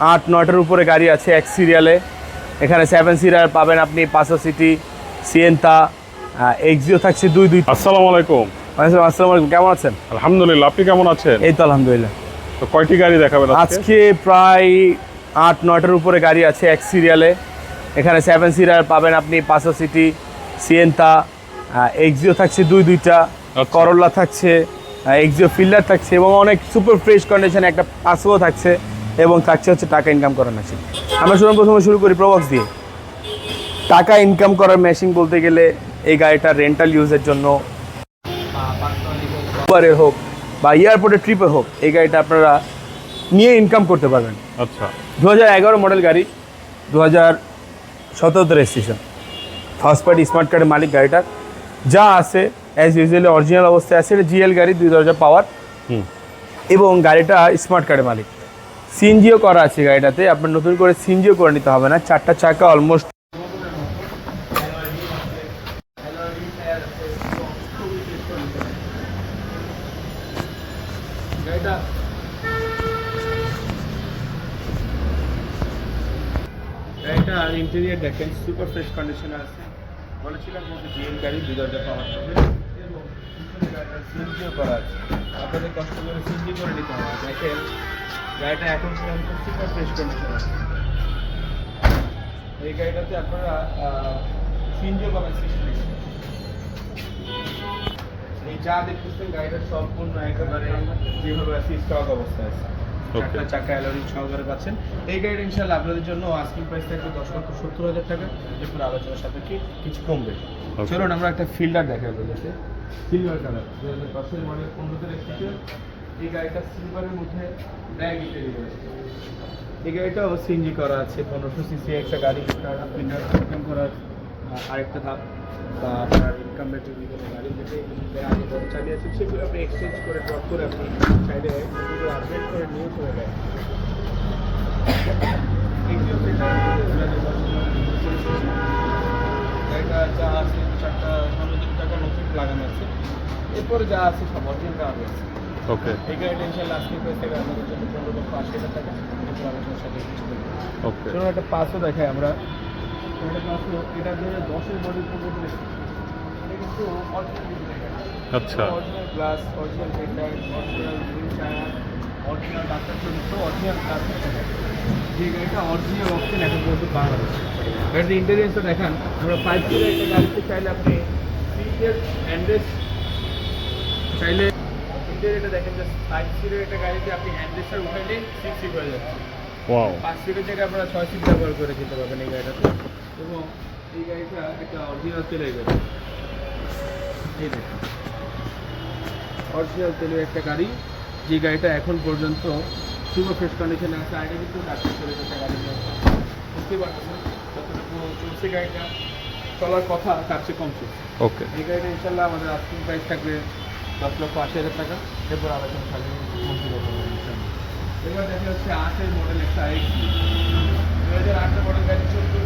আট নয়টার উপরে গাড়ি আছে এক সিরিয়ালে এখানে সেভেন সিরিয়াল পাবেন আপনি পাঁচশো সিটি সিয়েন্তা এক্সিও থাকছে দুই দুই। আসসালামু আলাইকুম। আসসালামু আলাইকুম কেমন আছেন? আলহামদুলিল্লাহ আপনি কেমন আছেন? এই তো আলহামদুলিল্লাহ। তো কয়টি গাড়ি দেখাবেন আজকে? প্রায় আট নয়টার উপরে গাড়ি আছে এক সিরিয়ালে এখানে সেভেন সিরিয়াল পাবেন আপনি পাঁচশো সিটি সিয়েন্তা এক্সিও থাকছে দুই দুইটা। আচ্ছা। করল্লা থাকছে এক্সিও ফিল্ডার থাকছে এবং অনেক সুপার ফ্রেশ কন্ডিশনে একটা পাসও থাকছে। এবং থাকছে হচ্ছে টাকা ইনকাম করার মেশিন আমরা শুরু প্রথমে শুরু করি প্রবক্স দিয়ে। টাকা ইনকাম করার মেশিন বলতে গেলে এই গাড়িটা রেন্টাল ইউজের জন্য উবারের হোক বা এয়ারপোর্টের ট্রিপে হোক এই গাড়িটা আপনারা নিয়ে ইনকাম করতে পারবেন। আচ্ছা। দু হাজার এগারো মডেল গাড়ি দু হাজার সতেরোতে রেজিস্ট্রেশন ফার্স্ট পার্টি স্মার্ট কার্ডের মালিক গাড়িটার। যা আছে অ্যাজ ইউজুয়ালি অরিজিনাল অবস্থায় আছে এটা জিএল গাড়ি দুই দরজা পাওয়ার হুম। এবং গাড়িটা স্মার্ট কার্ডের মালিক। সিএনজিও করা আছে গাড়িটাতে। আপনার নতুন করে সিএনজিও করে নিতে হবে না, চারটা চাকা অলমোস্ট ইন্টেরিয়ার দেখেন সুপার ফ্রেশ কন্ডিশনে আছে। বলেছিলাম যে জিএল গাড়ি, দুই দরজা পাওয়ার সিএনজিও করা আছে। আপনাদের কষ্ট করে সিএনজি করে নিতে হবে। দেখেন, গাড়িটা এখন পর্যন্ত সুপার ফ্রেশ কন্ডিশন এই গাড়িটাতে আপনারা সিএনজিও পাবেন সিক্সটি এই যা দেখতেছেন, গাড়িটা সম্পূর্ণ একেবারে যেভাবে আছে স্টক অবস্থায় আছে. একটা চাকা অ্যালোরিং সহকারে পাচ্ছেন। এই গাড়িটা ইনশাল্লাহ আপনাদের জন্য আস্কিং প্রাইস থাকবে দশ লক্ষ সত্তর হাজার টাকা। এরপর আলোচনার সাথে কি কিছু কমবে. চলুন আমরা একটা ফিল্ডার দেখা যাচ্ছে সিলভার কালার দু হাজার দশের মডেল পনেরোতে এই গাড়িটা সিলভারের মধ্যে ব্ল্যাক ইন্টেরিয়র এই গাড়িটাও সিএনজি করা আছে পনেরোশো সিসি একটা গাড়ি ফিল্ডার আহ, আরেকটা ধাপ। বা আপনার ইনকাম ব্যাটারি কোনো গাড়ি যেটা আগে বড় চালিয়ে আছে সেগুলো আপনি এক্সচেঞ্জ করে ড্রপ করে আপনি সাইডে সেগুলো আপডেট করে নিয়ে চলে যায় গাড়িটা যা আছে চারটা সামনে টাকা নতুন লাগানো আছে। এরপরে যা আছে সব অরিজিনাল আছে ওকে এই গাড়িটা আজকে আমাদের জন্য পনেরো লক্ষ আশি হাজার টাকা। এরপর আলোচনার সাথে কিছু ওকে চলুন একটা পাঁচও দেখাই আমরা। আচ্ছা। Original glass original headlight original tyre original doctor চরিত্র অরিজিনাল গ্লাস যে গাড়িটা অরিজিনাল অপশন এখন পর্যন্ত গাড়ির ইন্টেরিয়ার্সটা দেখান আমরা ফাইভ জিরো একটা গাড়িতে চাইলে আপনি সিটের অ্যান্ড্রেস চাইলে ইন্টেরিয়ারটা দেখেন যে ফাইভ জিরো একটা গাড়িতে আপনি অ্যান্ড্রেসটা উঠাইলে সিক্স সিট হয়ে যাচ্ছে পাঁচ সিটের জায়গায় আপনারা ছয় সিট ব্যবহার করে যেতে পারবেন এই গাড়িটাতে। এবং এই গাড়িটা একটা অরিজিনাল তেলের গাড়ি। এই দেখুন। অরিজিনাল তেলের একটা গাড়ি যে গাড়িটা এখন পর্যন্ত সুপার ফ্রেশ কন্ডিশনে আছে। আগে কিন্তু ডাক্তার চলে একটা গাড়ি। বুঝতেই পারতেছেন? যতটুকু চলছে গাড়িটা চলার কথা তার চেয়ে কম চলছে। ওকে এই গাড়িটা ইনশাল্লাহ আমাদের আস্কিং প্রাইস থাকবে দশ লক্ষ আশি হাজার টাকা। এরপর আলোচনা থাকবে এবার দেখা যাচ্ছে আটের মডেল একটা এক্স দু হাজার আটের মডেল গাড়ি গাড়ির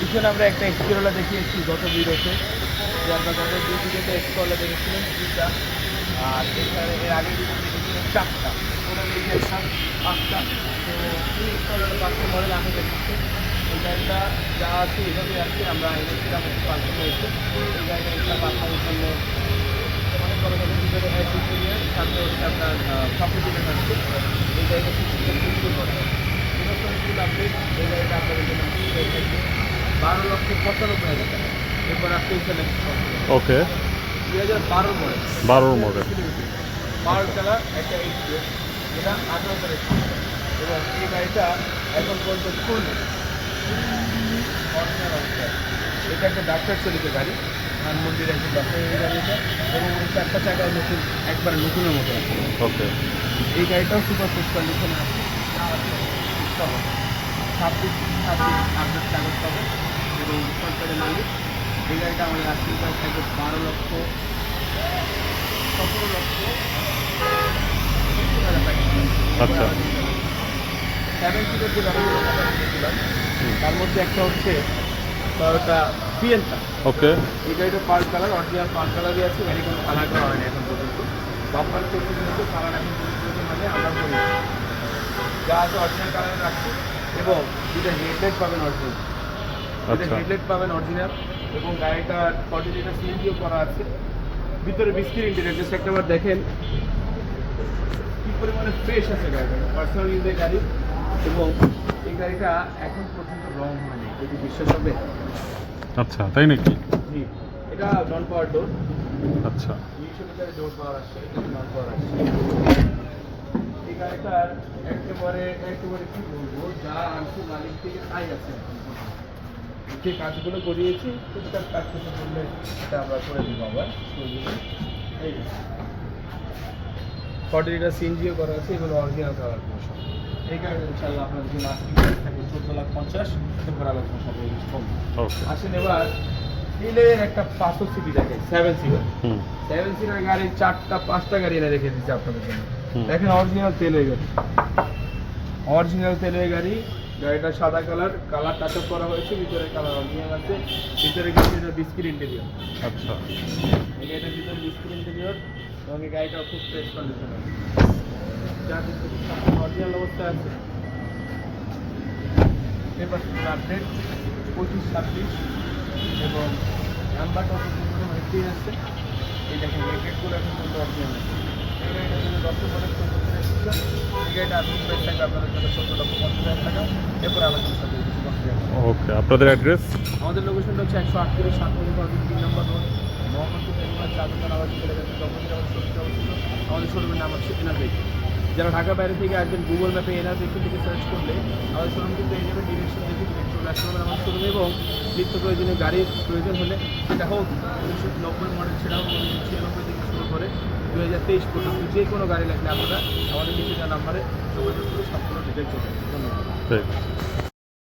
পিছনে আমরা একটা এক্সপিরোলা দেখিয়েছি গত ভিডিওতে। যে আমরা গত দুই ভিডিওতে এক্সপিরোলা দেখেছিলাম, দুইটা। আর এখানে এর আগে ভিডিও দেখেছিলাম চারটা। ওটা দেখেছিলাম পাঁচটা। তো এই এক্সপিরোলা পাঁচটা মডেল আগে দেখেছি এই গাড়িটা যা আছে এভাবে আছে, আমরা এনেছিলাম একটু পাল্টে হয়েছে এই গাড়িটা একটা পাঠানোর জন্য অনেক বড় বড় ভিতরে সামনে হচ্ছে আপনার কম্পিউটার আছে এই গাড়িটা কিছু করে। এই গাড়িটা আপনাদের জন্য। বারো লক্ষ পঁচানব্বই হাজার টাকা। এরপর আপনি এখানে ওকে। দুই হাজার বারো মডেল। বারোর মডেল। পাওয়ার কালার একটা এইচ এটা আঠারো করে এবং এই গাড়িটা এখন পর্যন্ত ফুল এটা একটা ডাক্তার চলিত গাড়ি। ধানমন্ডির একজন ডাক্তার গাড়িটা। এবং চারটা চাকাও নতুন একবার নতুনের মতো আছে। ওকে। এই গাড়িটাও সুপার ফ্রেশ কন্ডিশনে আছে। ছাব্বিশ ছাব্বিশ আপনার কাগজ পাবেন এবং সরকারের মালিক। গাড়িটা আমাদের আজকের প্রাইস থাকবে বারো লক্ষ সতেরো লক্ষ। আচ্ছা। সেভেন সিটের যে তার মধ্যে একটা হচ্ছে টয়োটা পিএনটা ওকে। এই গাড়িটা পার্ক কালার অরিজিনাল পার্ক কালারই আছে গাড়ি কোনো কালার করা হয়নি এখন পর্যন্ত। বাম্পার চলছে কিন্তু কালার এখন পর্যন্ত মানে আমরা করি যা আছে অরিজিনাল কালার রাখছি এবং দুটো হেডলাইট পাবেন অরিজিনাল দুটো আচ্ছা হেডলাইট পাবেন অরিজিনাল এবং গাড়িটার ফর্টি লিটার সিএনজিও করা আছে। ভিতরে বিস্কিট ইন্টেরিয়ার জাস্ট একটা বার দেখেন। কি পরিমাণে ফ্রেশ আছে গাড়িটা পার্সোনাল ইউজের গাড়ি। এবং এই গাড়িটা এখন পর্যন্ত রং হয়নি যদি বিশ্বাস হবে। আচ্ছা তাই নাকি? জি এটা নন পাওয়ার ডোর আচ্ছা। দুইশো মিটারের ডোর পাওয়ার আসছে এটা নন পাওয়ার আসছে। এই গাড়িটার একেবারে একেবারে কি বলব যা আনছি মালিক থেকে তাই আছে এখন। যে কাজগুলো করিয়েছি টুকটাক কাজ করতে বললে এটা আমরা করে দিব আবার। এই ফর্টি লিটার সিএনজিও করা আছে এগুলো অরিজিনাল কালার এই গাড়ি ইনশাল্লাহ আপনার যদি লাস্ট থাকে চোদ্দ লাখ পঞ্চাশ এরপর আলোচনা সবাই কম আসেন এবার হিলের একটা পাঁচশো সিটি দেখে সেভেন সিটার সেভেন সিটার গাড়ি চারটা পাঁচটা গাড়ি এনে রেখে দিচ্ছে আপনাদের জন্য। দেখেন অরিজিনাল তেলের গাড়ি। অরিজিনাল তেলের গাড়ি গাড়িটা সাদা কালার কালার টাচ আপ করা হয়েছে ভিতরে কালার অরিজিনাল আছে ভিতরে কিন্তু এটা বিস্কিট ইন্টেরিয়র আচ্ছা। এই গাড়িটার ভিতরে বিস্কিট ইন্টেরিয়র এবং এই গাড়িটা খুব ফ্রেশ কন্ডিশন আছে যা কিন্তু অরিজিনাল অবস্থায় আছে। পেপার আপডেট পঁচিশ ছাব্বিশ এবং নাম্বারটা হেঁটে আসছে এই দেখেন রেকেট করে এখন পর্যন্ত অরিজিনাল আছে। এই গাড়িটা যদি দশ বছর চোদ্দ এসেছে এই গাড়িটা আপনি প্রাইস থাকবে আপনাদের জন্য চোদ্দ পঞ্চাশ হাজার টাকা এরপর আলোচনা সাথে। ওকে আপনাদের অ্যাড্রেস আমাদের লোকেশনটা হচ্ছে একশো আটত্রিশ সাতত্রিশ পার্কিং তিন নম্বর রোড মোহাম্মদপুর চাঁদন আবাসিক এলাকাতে শোরুমটা অবস্থিত আমাদের শোরুমের নাম হচ্ছে এনার দেখি যারা ঢাকা বাইরে থেকে আসবেন গুগল ম্যাপে এনার দেখি লিখে সার্চ করলে আমাদের শোরুম কিন্তু এই যাবে ডিরেকশন দেখে আসতে পারবেন আমার শোরুমে এবং নিত্য প্রয়োজনীয় গাড়ির প্রয়োজন হলে সেটা হোক উনিশশো নব্বই মডেল সেটা হোক উনিশশো ছিয়ানব্বই থেকে শুরু করে দু হাজার তেইশ পর্যন্ত যে কোনো গাড়ি লাগলে আপনারা আমাদের নিচে নাম্বারে যোগাযোগ করে সম্পূর্ণ ডিটেলস ধন্যবাদ।